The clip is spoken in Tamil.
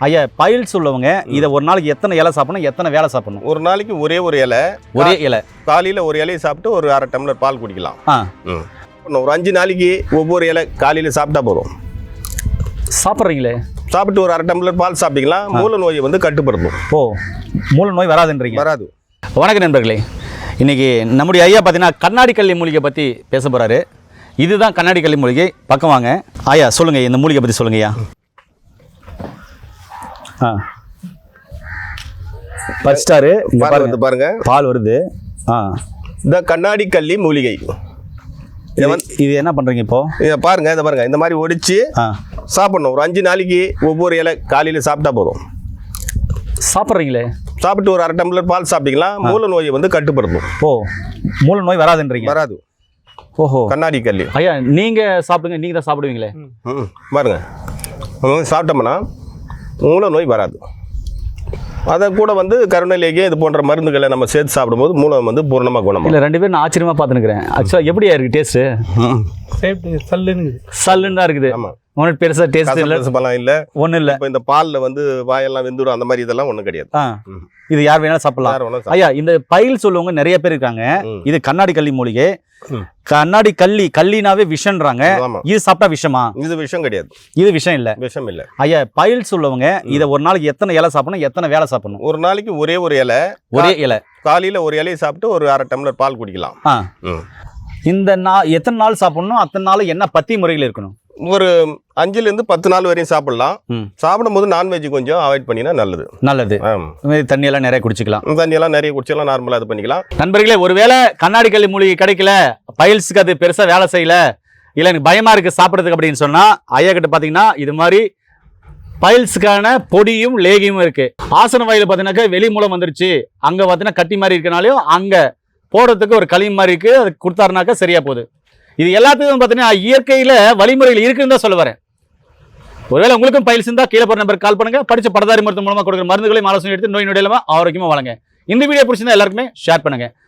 ஐயா பயில்ஸ் உள்ளவங்க இதை ஒரு நாளைக்கு எத்தனை இலை சாப்பிடணும் எத்தனை வேலை சாப்பிடணும்? ஒரு நாளைக்கு ஒரே ஒரு இலை ஒரே இலை. காலையில் ஒரு இலையை சாப்பிட்டு ஒரு அரை டம்ளர் பால் குடிக்கலாம். ஆ. ஒரு அஞ்சு நாளைக்கு ஒவ்வொரு இலை காலையில் சாப்பிட்டா போதும். சாப்பிட்றீங்களே? சாப்பிட்டு ஒரு அரை டம்ளர் பால் சாப்பிட்டீங்களா மூல நோயை வந்து கட்டுப்படுத்தும். ஓ மூல நோய் வராதுன்றீங்க? வராது. வணக்கம் நண்பர்களே இன்னைக்கு நம்முடைய ஐயா பார்த்தீங்கன்னா கண்ணாடி கள்ளி மூலிகை பற்றி பேச போகிறாரு இதுதான் கண்ணாடி கள்ளி மூலிகை பக்கம் வாங்க. ஐயா சொல்லுங்கள் இந்த மூலிகை பற்றி சொல்லுங்க இங்கே பால் பாருங்க. வந்து பாருங்க. பால் வருது. ஆ. இந்த கண்ணாடி கள்ளி மூலிகை. இதை வந்து இது- இது என்ன பண்ணுறீங்க இப்போ? இதை பாருங்க இதை பாருங்க. இந்த மாதிரி ஒடிச்சு ஆ. சாப்பிடணும். ஒரு அஞ்சு நாளைக்கு ஒவ்வொரு இலை காலையில் சாப்பிட்டா போதும். சாப்பிட்றீங்களே? சாப்பிட்டு ஒரு அரை டம்ளர் பால் சாப்பிட்டீங்களா மூல நோயை வந்து கட்டுப்படுத்தும். ஓ மூல நோய் வராதுன்றீங்க? வராது. ஓஹோ. கண்ணாடி கல்லி. ஐயா நீங்கள் சாப்பிடுங்க நீங்கள் தான் சாப்பிடுவீங்களே? ம் பாருங்க. சாப்பிட்டோம்னா மூல நோய் வராது. அதை கூட வந்து கருணைலேயே இது போன்ற மருந்துகளை நம்ம சேர்த்து சாப்பிடும்போது மூலம் வந்து பூர்ணமாக குணமாகும். இல்லை ரெண்டு பேரும் நான் ஆச்சரியமாக பார்த்துனுக்குறேன் ஆக்சுவலாக எப்படியா இருக்குது டேஸ்ட்டு சல்லுன்னு சல்லுன்னு தான் இருக்குது. ஆமாம் ஒன்றும் பெருசாக டேஸ்ட் இல்லை? கசப்பெல்லாம் இல்லை. ஒன்றும் இல்லை. இப்போ இந்த பாலில் வந்து வாயெல்லாம் வெந்துடும் அந்த மாதிரி இதெல்லாம் ஒன்றும் கிடையாது. இது யார் வேணாலும் சாப்பிடலாம். ஐயா இந்த பயில் சொல்லுவவங்க நிறைய பேர் இருக்காங்க. இது கண்ணாடி கள்ளி மூலிகை. கண்ணாடி கள்ளி கள்ளினாவே விஷன்றாங்க இது சாப்பிட்டா விஷமா? இது விஷம் கிடையாது. இது விஷம் இல்லை. விஷம் இல்லை. ஐயா பயில் சொல்லுவவங்க இதை ஒரு நாளைக்கு எத்தனை இலை சாப்பிடணும் எத்தனை வேலை சாப்பிடணும்? ஒரு நாளைக்கு ஒரே ஒரு இலை ஒரே இலை. காலையில் ஒரு இலையை சாப்பிட்டு ஒரு அரை டம்ளர் பால் குடிக்கலாம். இந்த நா எத்தனை நாள் சாப்பிடணும் அத்தனை நாள் என்ன பத்தி முறையில் இருக்கணும்? ஒரு அஞ்சுலேருந்து பத்து நாள் வரையும் சாப்பிடலாம். சாப்பிடும்போது நான்வெஜ் கொஞ்சம் அவாய்ட் பண்ணினா நல்லது. நல்லது. தண்ணியெல்லாம் நிறைய குடிச்சிக்கலாம். தண்ணியெல்லாம் நிறைய குடிச்செல்லாம் நார்மலாக இது பண்ணிக்கலாம். நண்பர்களே ஒருவேளை கண்ணாடி கள்ளி மூலிகை கிடைக்கல பயில்ஸுக்கு அது பெருசாக வேலை செய்யல. இல்லை எனக்கு பயமாக இருக்குது சாப்பிட்றதுக்கு அப்படின்னு சொன்னால் ஐயா கிட்ட பார்த்தீங்கன்னா இது மாதிரி பைல்ஸுக்கான பொடியும் லேகியும் இருக்குது ஆசன வாயில் பார்த்தீங்கன்னாக்கா வெளி மூலம் வந்துருச்சு. அங்கே பார்த்தீங்கன்னா கட்டி மாதிரி இருக்கனாலையும் அங்கே போடுறதுக்கு ஒரு களி மாதிரி இருக்குது அது கொடுத்தாருனாக்கா சரியாக போகுது. இது எல்லாத்துக்கும் பார்த்தீங்கன்னா இயற்கையில் வழிமுறைகள் இருக்குன்னு தான் சொல்ல வரேன். ஒருவேளை உங்களுக்கும் பயில்ஸ் இருந்தால் கீழே போகிற நம்பருக்கு கால் பண்ணுங்க. படித்த படதாரி மருத்துவ மூலமாக கொடுக்குற மருந்துகளையும் ஆலோசனை எடுத்து நோய் நொடியிலமாக ஆரோக்கியமாக வழங்க. இந்த வீடியோ பிடிச்சிருந்தா எல்லாருக்குமே ஷேர் பண்ணுங்க.